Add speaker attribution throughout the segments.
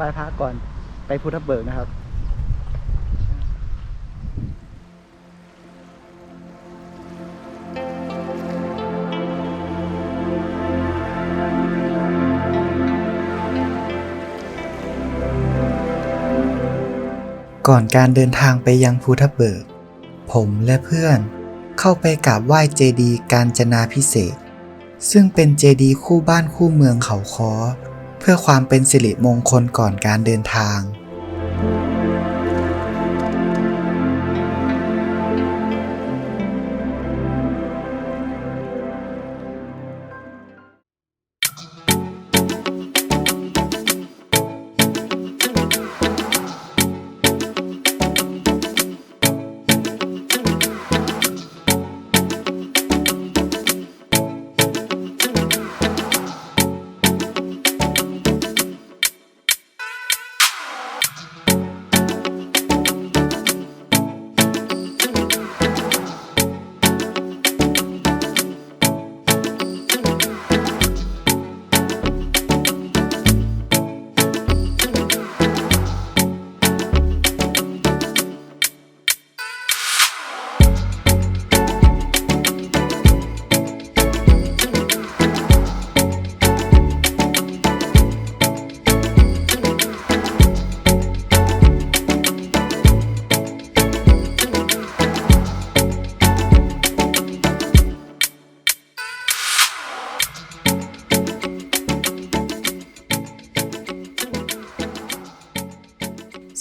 Speaker 1: ไหว้พระก่อนไปพุทธเบิกนะครับก่อนการเดินทางไปยังภูทับเบิก ผมและเพื่อนเข้าไปกราบไหว้เจดีย์การจนาพิเศษ ซึ่งเป็นเจดีย์คู่บ้านคู่เมืองเขาคอ เพื่อความเป็นสิริมงคลก่อนการเดินทาง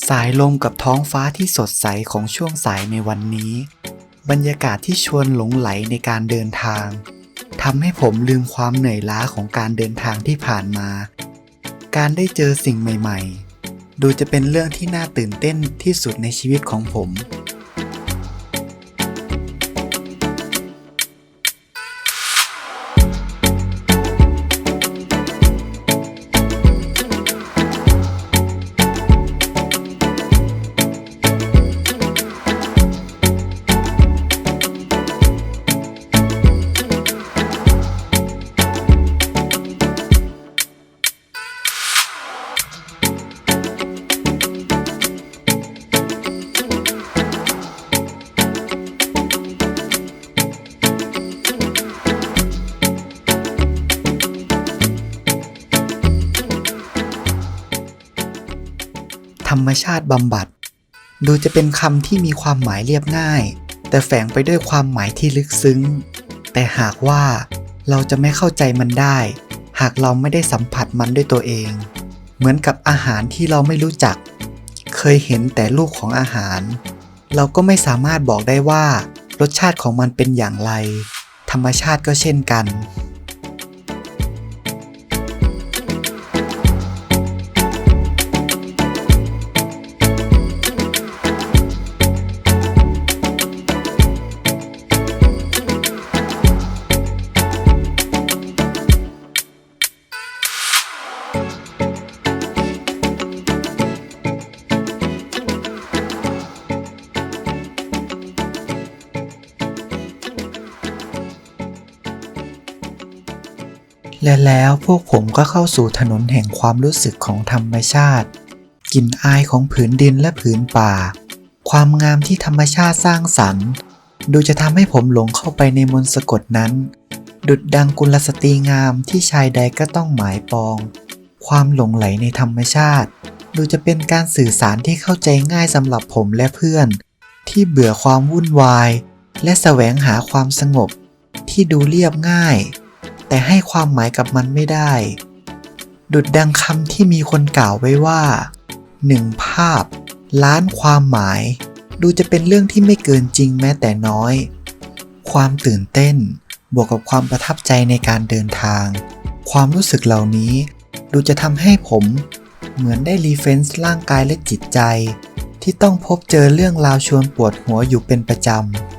Speaker 1: สายลมกับท้องฟ้าที่สดใสของช่วงสายในวันนี้ บรรยากาศที่ชวนหลงไหลในการเดินทางทำให้ผมลืมความเหนื่อยล้าของการเดินทางที่ผ่านมา การได้เจอสิ่งใหม่ ๆ ดูจะเป็นเรื่องที่น่าตื่นเต้นที่สุดในชีวิตของผม มชาติบำบัด ดูจะเป็นคำที่มีความหมายเรียบง่าย แต่แฝงไปด้วยความหมายที่ลึกซึ้ง แต่หากว่าเราจะไม่เข้าใจมันได้ หากเราไม่ได้สัมผัสมันด้วยตัวเอง เหมือนกับอาหารที่เราไม่รู้จัก เคยเห็นแต่รูปของอาหาร เราก็ไม่สามารถบอกได้ว่า รสชาติของมันเป็นอย่างไร ธรรมชาติก็เช่นกัน และแล้วพวกผมก็เข้าสู่ถนนแห่งความรู้สึกของธรรมชาติกลิ่นอายของผืนดินและผืนป่า ความงามที่ธรรมชาติสร้างสรรค์ ดูจะทำให้ผมหลงเข้าไปในมนต์สะกดนั้น ดุดดังกุลสตรีงามที่ชายใดก็ต้องหมายปอง ความหลงไหลในธรรมชาติ ดูจะเป็นการสื่อสารที่เข้าใจง่ายสำหรับผมและเพื่อน ที่เบื่อความวุ่นวาย และแสวงหาความสงบ ที่ดูเรียบง่าย แต่ให้ความหมายกับมันไม่ได้ ดุดดังคำที่มีคนกล่าวไว้ว่าหนึ่งภาพ ล้านความหมาย ดูจะเป็นเรื่องที่ไม่เกินจริงแม้แต่น้อย ความตื่นเต้น บวกกับความประทับใจในการเดินทาง ความรู้สึกเหล่านี้ ดูจะทำให้ผม เหมือนได้รีเฟนซ์ร่างกายและจิตใจ ที่ต้องพบเจอเรื่องราวชวนปวดหัวอยู่เป็นประจำ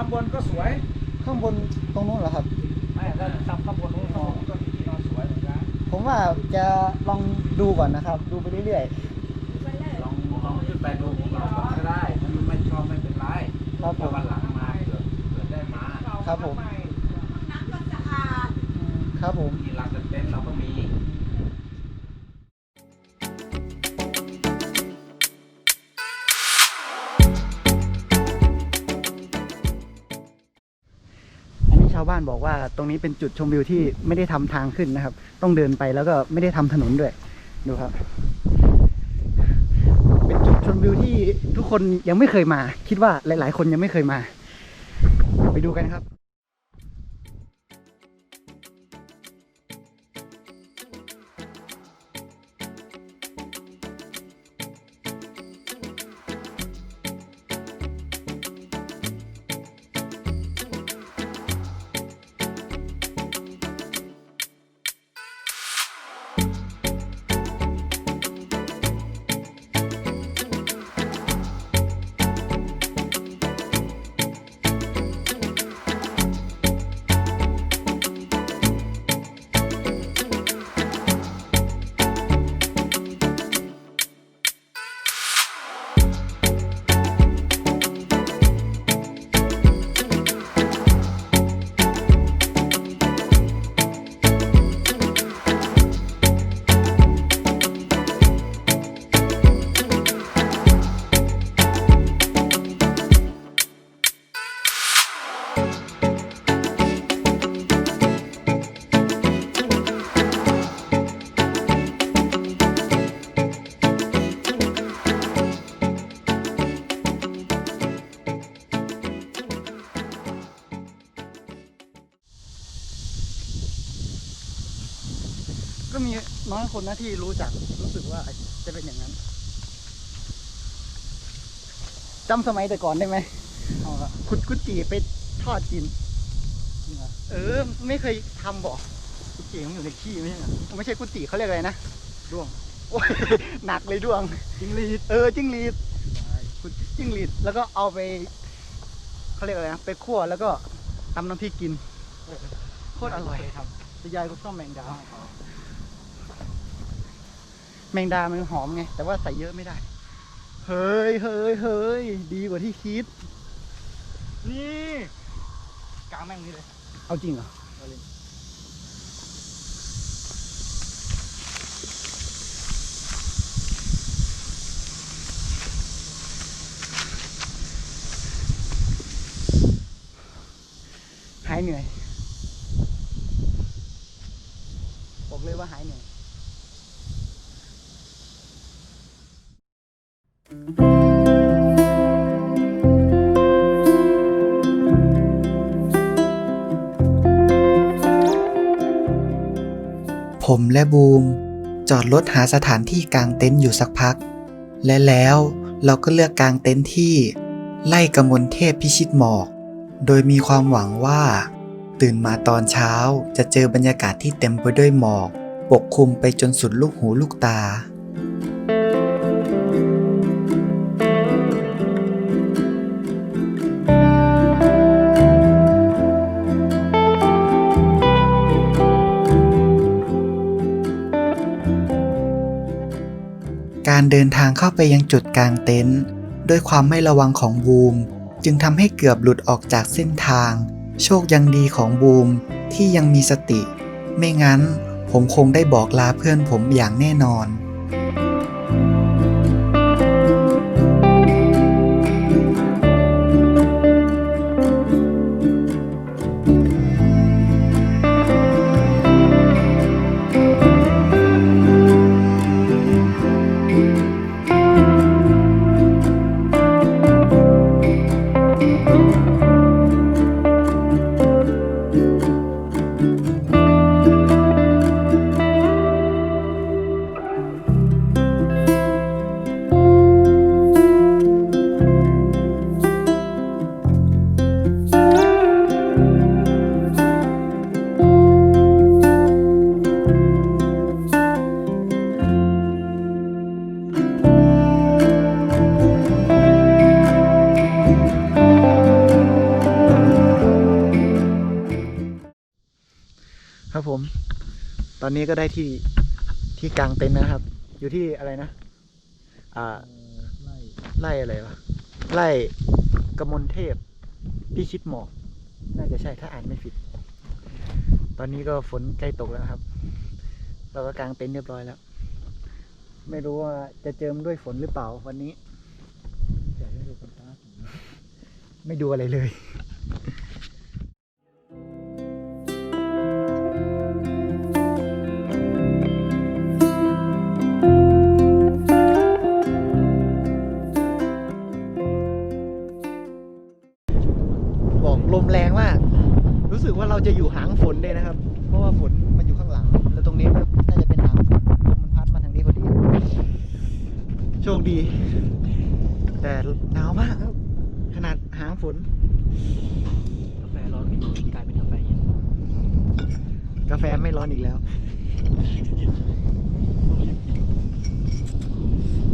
Speaker 2: ข้างบนก็สวย
Speaker 1: ข้างบนตรงนู้นเหรอครับ
Speaker 2: ไม่ถ้าทำข้างบนนู้นข้างบนก็ที่นอนสวยเหมือนกัน
Speaker 1: ผมว่าจะลองดูก่อนนะครับ ดูไปเรื่อย
Speaker 2: ลองลองขึ้นไปดูของเราก่อนก็ได้ถ้ามันไม่ชอบไม่เป็นไร
Speaker 1: ๆ ครับผม
Speaker 2: วันหลังมาเผื่อเผื่อได้มา
Speaker 1: ครับผมครับผม
Speaker 2: ที่ร้านเต็นท์เราก็มีา
Speaker 3: วบ้านบอกว่าตรงนี้เป็นจุดชมวิวที่ไม่ได้ทำทางขึ้นนะครับ ต้องเดินไปแล้วก็ไม่ได้ทำถนนด้วย ดูครับ เป็นจุดชมวิวที่ทุกคนยังไม่เคยมา คิดว่าหลาย ๆ คนยังไม่เคยมา ไปดูกันครับ ก็มีน้อยคนนะที่รู้จักรู้สึกว่าจะเป็นอย่างนั้นจำสมัยแต่ก่อนได้ไหมเอาละขุดกุจิไปทอดกิน เออ ไม่เคยทำบอกกุจิมันอยู่ในขี้ไม่ใช่เหรอไม่ใช่กุจิเขาเรียกอะไรนะด้วงโอ้ยหนักเลยด้วงจิ้งหรีดเออจิ้งหรีดขุดจิ้งหรีดแล้วก็เอาไปเขาเรียกอะไรนะไปคั่วแล้วก็ตำน้ำพริกกินโคตรอร่อยแต่ยายก็ชอบแมงดา แมงดามันหอมไง แต่ว่าใส่เยอะไม่ได้ เฮ้ยเฮ้ยเฮ้ยดีกว่าที่คิด
Speaker 2: นี่กลางแม่งนี่เลย
Speaker 3: เอาจริงเหรอหายเหนื่อย บอกเลยว่าหายเหนื่อย
Speaker 1: ผมและบูม จอดรถหาสถานที่กางเต็นท์อยู่สักพัก และแล้วเราก็เลือกกางเต็นท์ที่ ไล่กำมลเทพพิชิตหมอก โดยมีความหวังว่า ตื่นมาตอนเช้าจะเจอบรรยากาศที่เต็มไปด้วยหมอก ปกคลุมไปจนสุดลูกหูลูกตา การเดินทางเข้าไปยังจุดกลางเต็นท์ด้วยความไม่ระวังของบูม จึงทำให้เกือบหลุดออกจากเส้นทาง โชคยังดีของบูมที่ยังมีสติ ไม่งั้นผมคงได้บอกลาเพื่อนผมอย่างแน่นอน
Speaker 3: นนี้ก็ได้ที่ที่กลางเต็นท์นะครับ อยู่ที่อะไรนะ อ่า
Speaker 2: ไล่
Speaker 3: ไล่อะไรวะ ไล่
Speaker 1: กมลเทพพิชิตหมอกน่าจะใช่ถ้าอ่านไม่ผิด ตอนนี้ก็ฝนใกล้ตกแล้วครับ เราก็กางเต็นท์เรียบร้อยแล้ว ไม่รู้ว่าจะเจิมด้วยฝนหรือเปล่าวันนี้
Speaker 4: อยากให้ดูคนตา
Speaker 1: ไม่ดูอะไรเลย หางฝน กาแฟ
Speaker 4: ร้อนกลายเป็นกาแฟเย็น
Speaker 1: กาแฟไม่ร้อนอีกแล้ว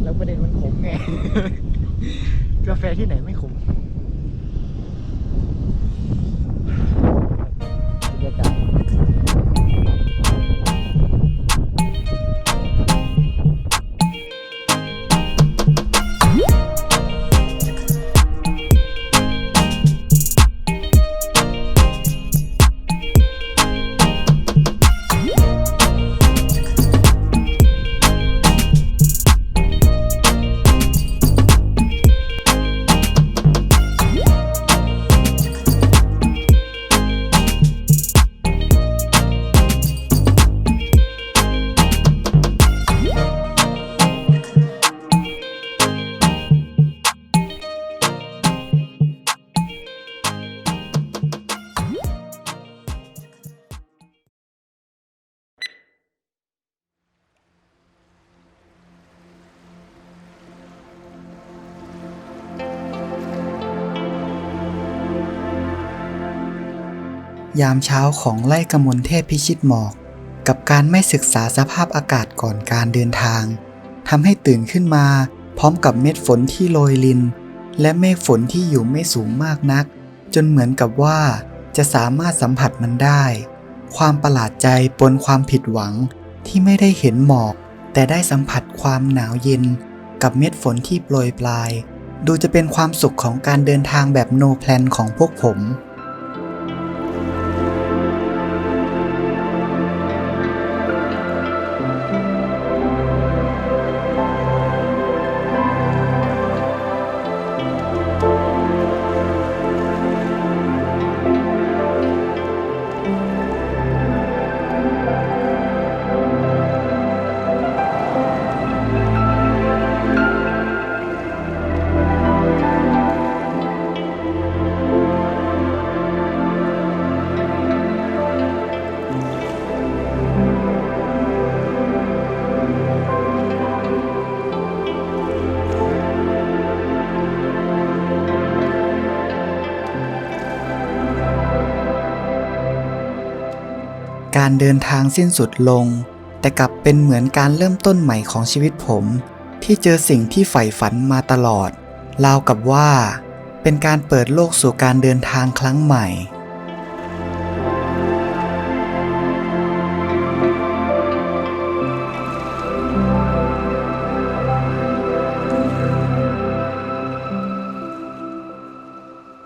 Speaker 1: แล้วประเด็นมันขมไง กาแฟที่ไหนไม่ขม ยามเช้าของไล่กมลเทพพิชิตหมอก กับการไม่ศึกษาสภาพอากาศก่อนการเดินทางทำให้ตื่นขึ้นมา พร้อมกับเม็ดฝนที่โรยลิน และเมฆฝนที่อยู่ไม่สูงมากนัก จนเหมือนกับว่า จะสามารถสัมผัสมันได้ ความประหลาดใจปนความผิดหวังที่ไม่ได้เห็นหมอก แต่ได้สัมผัสความหนาวเย็น กับเม็ดฝนที่โปรยปลาย ดูจะเป็นความสุขของการเดินทางแบบโนแพลนของพวกผม การเดินทางสิ้นสุดลง แต่กลับเป็นเหมือนการเริ่มต้นใหม่ของชีวิตผม ที่เจอสิ่งที่ใฝ่ฝันมาตลอดราวกับว่า เป็นการเปิดโลกสู่การเดินทางครั้งใหม่